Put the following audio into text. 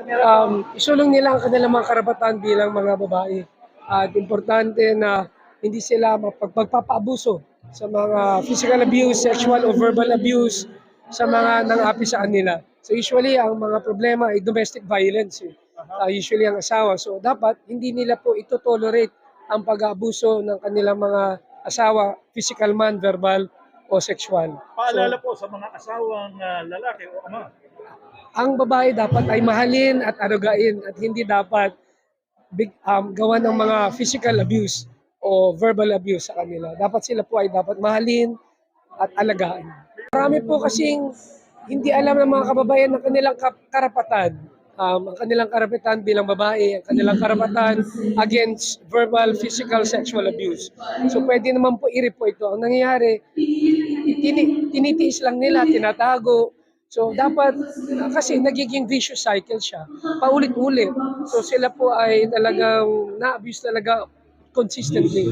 um, isulong nila ang kanilang mga karapatan bilang mga babae. At importante na hindi sila mapagpapaabuso sa mga physical abuse, sexual or verbal abuse sa mga nang-api sa kanila. So usually ang mga problema ay domestic violence. Ah, usually ang asawa. So dapat hindi nila po ito tolerate ang pag-aabuso ng kanilang mga asawa, physical man, verbal o sexual. Paalala po sa mga asawang ah, lalaki o ama. ang babae dapat ay mahalin at arugain at hindi dapat big, um, gawa ng mga physical abuse o verbal abuse sa kanila. Dapat sila po ay dapat mahalin at alagaan. Marami po kasing hindi alam ng mga kababayan ng kanilang karapatan. Um, ang kanilang karapatan bilang babae, ang kanilang karapatan against verbal, physical, sexual abuse. So pwede naman po i-report ito. Ang nangyayari, tini, tinitiis lang nila, tinatago. So dapat, kasi nagiging vicious cycle siya, paulit-ulit. So sila po ay talagang na-abuse talaga consistently.